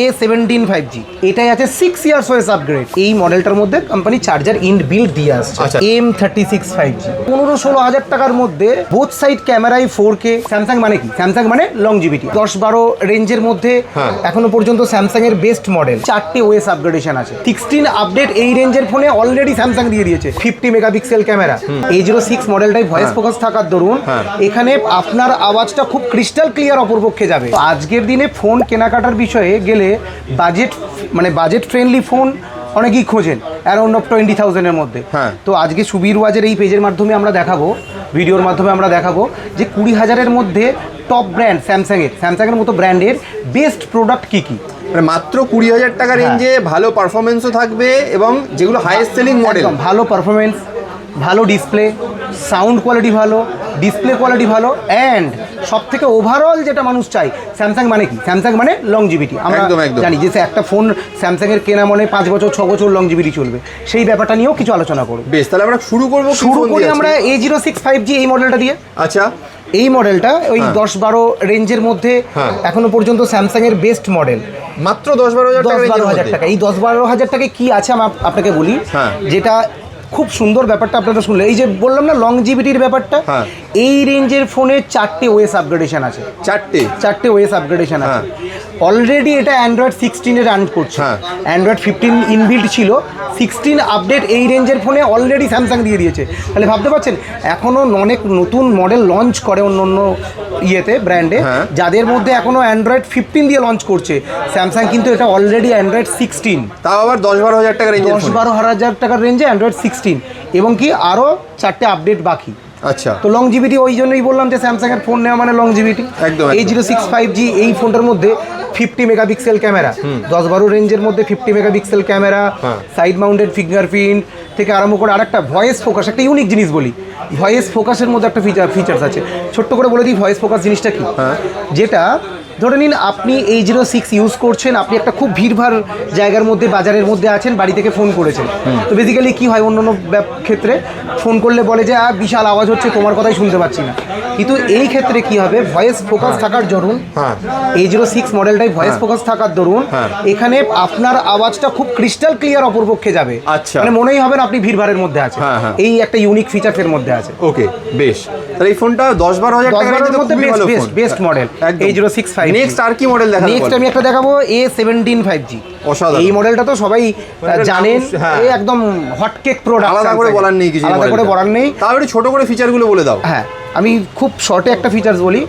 A seventeen five G এটাই আছে six years OS upgrade এই মডেলটার মধ্যে কোম্পানি চার্জার ইন বিল্ড দিয়ে আসছে। M thirty six five G পনেরো ষোলো হাজার টাকার মধ্যে বোথ সাইড ক্যামেরাই ফোর কে স্যামসাং মানে কি? স্যামসাং মানে লংজিভিটি দশ বারো রেঞ্জের মধ্যে হ্যাঁ। এখনও পর্যন্ত স্যামসাং এর বেস্ট মডেল চারটে ওয়েস আপগ্রেডেশন আছে। সিক্সটিন আপডেট এই রেঞ্জের ফোনে অলরেডি স্যামসাং দিয়ে দিয়েছে। ফিফটি মেগাপিক্সেল ক্যামেরা এই জিরো সিক্স মডেলটাই ভয়েস ফোকাস থাকার দরুন হ্যাঁ। এখানে আপনার আওয়াজটা খুব ক্রিস্টাল ক্লিয়ার অপরপক্ষে যাবে। আজকের দিনে ফোন কেনাকাটার বিষয়ে গেলে বাজেট মানে বাজেট ফ্রেন্ডলি ফোন অনেকেই খোঁজেন অ্যারাউন্ড অফ টোয়েন্টি থাউজেন্ডের মধ্যে হ্যাঁ। তো আজকে সুবীর ওয়াজের এই পেজের মাধ্যমে আমরা দেখাবো ভিডিওর মাধ্যমে আমরা দেখাবো যে কুড়ি হাজারের মধ্যে টপ ব্র্যান্ড স্যামসাংয়ের স্যামসাংয়ের মতো ব্র্যান্ডের বেস্ট প্রোডাক্ট কী কী মানে মাত্র কুড়ি হাজার টাকা হ্যাঁ। রেঞ্জে ভালো পারফরমেন্সও থাকবে এবং যেগুলো হাইয়েস্ট সেলিং মডেল ভালো পারফরমেন্স ভালো ডিসপ্লে সাউন্ড কোয়ালিটি ভালো ডিসপ্লে কোয়ালিটি ভালো অ্যান্ড সব থেকে ওভারঅল যেটা মানুষ চাই স্যামসাং মানে কি? স্যামসাং মানে লংজিভিটি আমরা। জানি যে একটা ফোন স্যামসাংয়ের কেনা মানে পাঁচ বছর ছ বছর লংজিভিটি চলবে। সেই ব্যাপারটা নিয়েও কিছু আলোচনা করব বেশ তাহলে আমরা শুরু করব শুরু করি আমরা A zero six five G এই মডেলটা দিয়ে। আচ্ছা। এই মডেলটা ওই হ্যাঁ। দশ বারো রেঞ্জের মধ্যে হ্যাঁ। এখনও পর্যন্ত স্যামসাং এর বেস্ট মডেল মাত্র দশ বারো হাজার টাকা দশ বারো হাজার টাকা। এই দশ বারো হাজার টাকায় কি আছে আমি আপনাকে বলি হ্যাঁ। যেটা খুব সুন্দর ব্যাপারটা আপনারা শুনলেন এই যে বললাম না লংজিভিটির ব্যাপারটা হ্যাঁ। এই রেঞ্জের ফোনে চারটে ওয়েস আপগ্রেডেশন আছে চারটে চারটে ওয়েস আপগ্রেডেশন আছে হ্যাঁ। অলরেডি এটা অ্যান্ড্রয়েড সিক্সটিনে রান করছে। অ্যান্ড্রয়েড ফিফটিন ইনবিল্ড ছিল। সিক্সটিন আপডেট এই রেঞ্জের ফোনে অলরেডি স্যামসাং দিয়ে দিয়েছে। তাহলে ভাবতে পারছেন এখনও অনেক নতুন মডেল লঞ্চ করে অন্য অন্য ইয়েতে ব্র্যান্ডে। যাদের মধ্যে এখনও অ্যান্ড্রয়েড ফিফটিন দিয়ে লঞ্চ করছে। স্যামসাং কিন্তু এটা অলরেডি অ্যান্ড্রয়েড সিক্সটিন তাও আবার দশ বারো হাজার টাকা রেঞ্জ দশ বারো হাজার টাকার রেঞ্জে অ্যান্ড্রয়েড সিক্সটিন এবং কি আরও চারটে আপডেট বাকি। আচ্ছা। তো লংজিভিটি ওই জন্যই বললাম যে স্যামসাংয়ের ফোন নেওয়া মানে লংজিভিটি একদম, এই জিরো সিক্স ফাইভ জি এই ফোনটার মধ্যে ফিফটি মেগাপিক্সেল ক্যামেরা। দশ বারো রেঞ্জের মধ্যে ফিফটি মেগাপিক্সেল ক্যামেরা হ্যাঁ। সাইড মাউন্টেড ফিঙ্গারপ্রিন্ট থেকে আরম্ভ করে আরেকটা ভয়েস ফোকাস একটা ইউনিক জিনিস বলি। ভয়েস ফোকাসের মধ্যে একটা ফিচার ফিচার্স আছে। ছোট্ট করে বলে দিই ভয়েস ফোকাস জিনিসটা কি? হ্যাঁ। যেটা ধরে নিন আপনি এই জিরো সিক্স ইউজ করছেন আপনি একটা খুব ভিড়ভাড় জায়গার মধ্যে বাজারের মধ্যে আছেন বাড়ি থেকে ফোন করেছেন। তো বেসিক্যালি কি হয় অন্য অন্য ক্ষেত্রে? ফোন করলে বলে যে বিশাল আওয়াজ হচ্ছে তোমার কথাই শুনতে পাচ্ছি না। কিন্তু এই ক্ষেত্রে কি হবে? ভয়েস ফোকাস থাকার দরুন হ্যাঁ। এই জিরো সিক্স মডেলটাই ভয়েস ফোকাস থাকার দরুন হ্যাঁ। এখানে আপনার আওয়াজটা খুব ক্রিস্টাল ক্লিয়ার অপরপক্ষে যাবে। আচ্ছা। মানে মনেই হবে না আপনি ভিড়ভাড়ের মধ্যে আছেন। হ্যাঁ, হ্যাঁ। এই একটা ইউনিক ফিচার ফিচার্সের মধ্যে আছে। ওকে বেশ। তাহলে এই ফোনটা দশ বারো হাজার দশ টাকা বারোর রেঞ্জে মধ্যে best, ভালো best, ফোন best model। একদম। A065 নেক্সট আর কি মডেল দেখা নেক্সট আমি একটা দেখাবো এ সেভেন্টিন ফাইভ জি অসাধারণ। এই মডেলটা তো সবাই জানেন হ্যাঁ। এই একদম হটকেক প্রোডাক্ট আলাদা করে বলার নেই কিছু আলাদা করে বলার নেই। তাও একটু ছোট করে ফিচারগুলো বলে দাও। হ্যাঁ আমি খুব শর্টে একটা ফিচার্স বলি।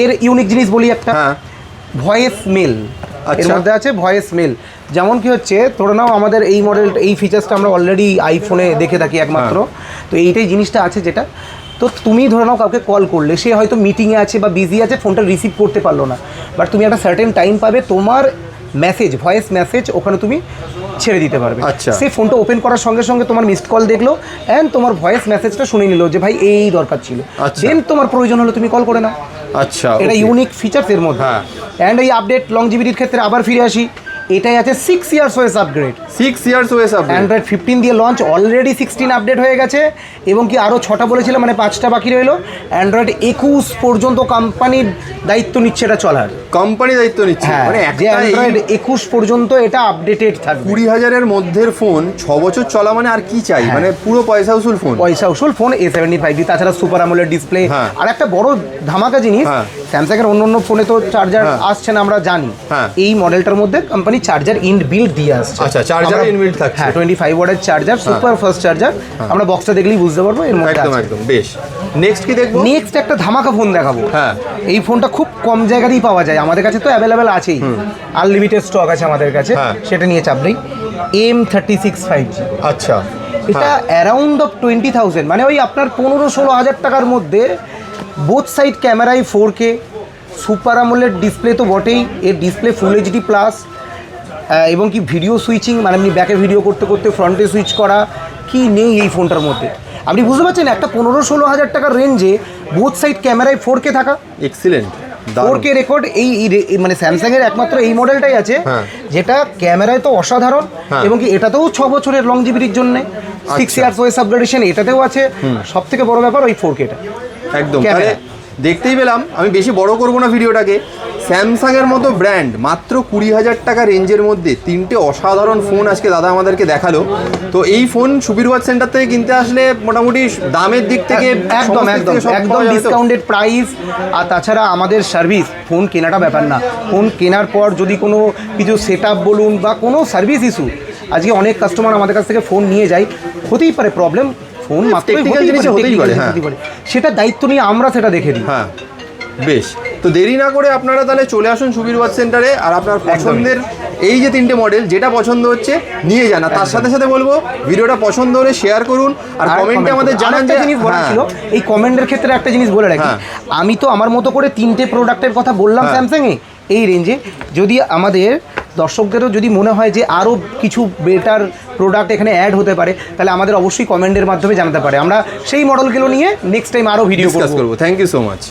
এর ইউনিক জিনিস বলি একটা। হ্যাঁ। ভয়েস মেল এর আচ্ছা। মধ্যে আছে ভয়েস মেল যেমন কি হচ্ছে ধরে নাও আমাদের এই মডেল এই ফিচার্সটা আমরা অলরেডি আইফোনে দেখে থাকি একমাত্র। হ্যাঁ। তো এইটাই জিনিসটা আছে যেটা। তো তুমি ধরে নাও কাউকে কল করলে সে হয়তো মিটিংয়ে আছে বা বিজি আছে ফোনটা রিসিভ করতে পারল না। বাট তুমি একটা সার্টেন টাইম পাবে তোমার মেসেজ ভয়েস মেসেজ ওখানে তুমি ছেড়ে দিতে পারবে। আচ্ছা। সে ফোনটা ওপেন করার সঙ্গে সঙ্গে তোমার মিসড কল দেখল অ্যান্ড তোমার ভয়েস মেসেজটা শুনে নিল যে ভাই এই দরকার ছিল। আচ্ছা। দেন তোমার প্রয়োজন হলো তুমি কল করে নাও। আচ্ছা এটা ইউনিক ফিচার্স এর মধ্যে। হ্যাঁ। অ্যান্ড এই আপডেট লংজিভিটির ক্ষেত্রে আবার ফিরে আসি। এটাই আছে six years OS upgrade six years OS upgrade Android fifteen দিয়ে লঞ্চ অলরেডি সিক্সটিন আপডেট হয়ে গেছে এবং কি আরও ছটা বলেছিলাম মানে পাঁচটা বাকি রইল। অ্যান্ড্রয়েড একুশ পর্যন্ত কোম্পানির দায়িত্ব নিচ্ছে এটা চলার। কোম্পানি দায়িত্ব নিচ্ছে হ্যাঁ মানে যে অ্যান্ড্রয়েড একুশ পর্যন্ত এটা আপডেটেড থাকবে কুড়ি হাজারের মধ্যের ফোন ছ বছর চলা মানে আর কি চাই হ্যাঁ। মানে পুরো পয়সা উসুল ফোন পয়সা উসুল ফোন এ সেভেন্টি ফাইভ তাছাড়া সুপার আমলের ডিসপ্লে। আর একটা বড় ধামাকা জিনিস। স্যামসাং এর অন্য অন্য ফোনে তো চার্জার হ্যাঁ। আসছে না আমরা জানি। এই মডেলটার মধ্যে কোম্পানি চার্জার ইন বিল্ড দিয়ে আসছে আচ্ছা, চার্জার আমরা- inbuilt থাকছে। হ্যাঁ টোয়েন্টি ফাইভ ওয়ার্ডের চার্জার সুপার ফাস্ট চার্জার আমরা বক্সটা দেখলেই বুঝতে পারব এর মধ্যে একদম একদম বেশ নেক্সট কি দেখব নেক্সট একটা ধামাকা ফোন দেখাবো হ্যাঁ। এই ফোনটা খুব কম জায়গাতেই পাওয়া যায়। আমাদের কাছে তো অ্যাভেলেবেল আছেই। আনলিমিটেড স্টক আছে আমাদের কাছে। হ্যাঁ। সেটা নিয়ে চাপ নেই। M thirty six five G আচ্ছা। এটা অ্যারাউন্ড অফ টোয়েন্টি থাউজেন্ড মানে ওই আপনার পনেরো ষোলো হাজার টাকার মধ্যে বোথ সাইড ক্যামেরাই ফোর কে সুপার আমলের ডিসপ্লে তো বটেই। এর ডিসপ্লে ফুল এইচডি প্লাস এবং কি ভিডিও সুইচিং মানে আপনি ব্যাকে ভিডিও করতে করতে ফ্রন্টে সুইচ করা। কি নেই এই ফোনটার মধ্যে? আপনি বুঝতে পারছেন একটা পনেরো ষোলো হাজার টাকার রেঞ্জে বোথ সাইড ক্যামেরায় ফোর কে থাকা। এক্সিলেন্ট ফোর কে রেকর্ড এই মানে স্যামসাং এর একমাত্র এই মডেলটাই আছে হ্যাঁ। যেটা ক্যামেরায় তো অসাধারণ হ্যাঁ। এবং কি এটাতেও ছ বছরের লংজিভিটির জন্য সিক্স। ইয়ার্স ওয়েস আপগ্রেডেশন এটাতেও আছে সব থেকে বড় ব্যাপার ওই ফোর কেটা একদম। দেখতেই পেলাম আমি বেশি বড় করব না ভিডিওটাকে স্যামসাং এর মতো ব্র্যান্ড মাত্র কুড়ি হাজার টাকা রেঞ্জের মধ্যে তিনটে অসাধারণ ফোন আজকে দাদা আমাদেরকে দেখাল। তো এই ফোন সুবীর ওয়াচ সেন্টার থেকে কিনতে আসলে মোটামুটি দামের দিক থেকে একদম একদম একদম। ডিসকাউন্টেড প্রাইস আর তাছাড়া আমাদের সার্ভিস ফোন কেনাটা ব্যাপার না। ফোন কেনার পর যদি কোনো কিছু সেট বলুন বা কোনো সার্ভিস ইস্যু আজকে অনেক কাস্টমার আমাদের কাছ থেকে ফোন নিয়ে যায়। হতেই পারে প্রবলেম ফোন মাত্র Technical হতেই পারে। সেটা দায়িত্ব নিয়ে আমরা সেটা দেখে দিই হ্যাঁ বেশ। তো দেরি না করে আপনারা তাহলে চলে আসুন সুবীর ওয়াচ সেন্টারে আর আপনার পছন্দের এই যে তিনটে মডেল যেটা পছন্দ হচ্ছে নিয়ে যান। আর তার সাথে সাথে বলব ভিডিওটা পছন্দ হলে শেয়ার করুন আর কমেন্টে আমাদের জানান যে জিনিস বলার হ্যাঁ, ছিল এই কমেন্টের ক্ষেত্রে একটা জিনিস বলে রাখি। হ্যাঁ। আমি তো আমার মতো করে তিনটে প্রোডাক্টের কথা বললাম। স্যামসাং এ এই রেঞ্জে যদি আমাদের দর্শকদেরও যদি মনে হয় যে আরও কিছু বেটার প্রোডাক্ট এখানে অ্যাড হতে পারে তাহলে আমাদের অবশ্যই কমেন্টের মাধ্যমে জানাতে পারে। আমরা সেই মডেলগুলো নিয়ে নেক্সট টাইম আরও ভিডিও করব। Thank you so much